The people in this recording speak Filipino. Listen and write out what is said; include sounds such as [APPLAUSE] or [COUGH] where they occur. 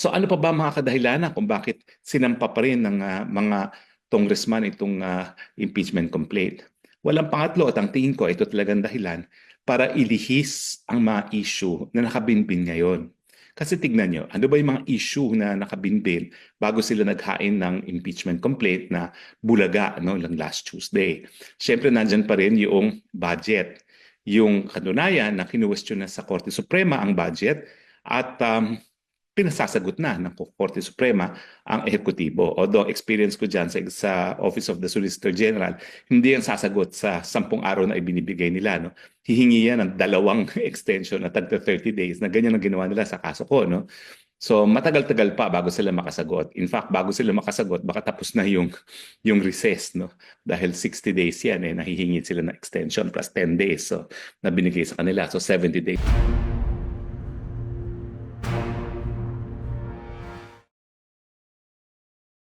So ano pa ba mga kadahilanan kung bakit sinampa pa rin ng ah, mga congressman itong ah, impeachment complaint? Walang pangatlo at ang tingin ko ito talagang dahilan para ilihis ang mga issue na nakabinbin ngayon. Kasi tignan nyo, ano ba yung mga issue na nakabinbin bago sila naghain ng impeachment complaint na bulaga no, lang last Tuesday. Siyempre, nandyan pa rin yung budget. Yung katunayan na kinuwestiyon na sa Korte Suprema ang budget at um, pinasasagot na ng Korte Suprema ang ehekutibo. Although experience ko dyan sa, sa Office of the Solicitor General, hindi yan sasagot sa sampung araw na ibinibigay nila. No? Hihingi yan ng dalawang [LAUGHS] extension na tagta 30 days na ganyan ang ginawa nila sa kaso ko. No? So matagal-tagal pa bago sila makasagot. In fact, bago sila makasagot, baka tapos na yung yung recess, no? Dahil 60 days yan eh, nahihingi sila ng extension plus 10 days so na binigay sa kanila. So 70 days.